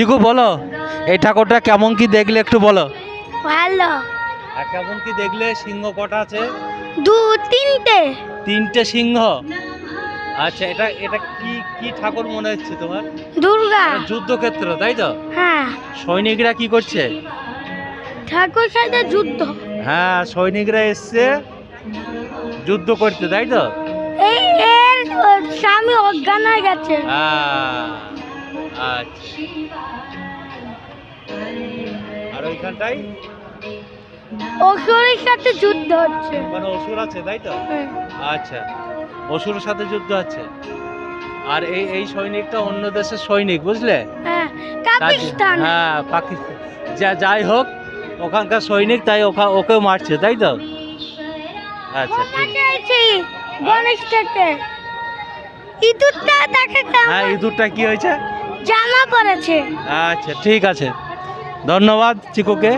চিকু বলো এই ঠাকুরটা কেমন কি দেখলে একটু বলো। ভালো। আর কেমন কি দেখলে সিংহ কটা আছে? দু তিনটে। তিনটে সিংহ? আচ্ছা এটা এটা কি কি ঠাকুর মনে হচ্ছে তোমার? দুর্গা। যুদ্ধক্ষেত্র তাই তো? হ্যাঁ। সৈনিকরা কি করছে? ঠাকুর সাথে যুদ্ধ। হ্যাঁ সৈনিকরা এসছে যুদ্ধ করতে তাই তো? এই এর স্বামী অজ্ঞান হয়ে গেছে। হ্যাঁ, আচ্ছা আর ওইখানটাই অসুরের সাথে যুদ্ধ হচ্ছে। মানে অসুর আছে তাই তো। আচ্ছা অসুরের সাথে যুদ্ধ আছে। আর এই এই সৈনিকটা অন্য দেশের সৈনিক বুঝলে? হ্যাঁ পাকিস্তান। হ্যাঁ যা যাই হোক ওখানকার সৈনিক তাই ওখা ওকেও মারছে তাই তো? আচ্ছা ইঁদুরটা তাকে হ্যাঁ ইঁদুরটা কি হয়েছে? জামা পরেছে আচ্ছা ঠিক আছে। ধন্যবাদ চিকুকে।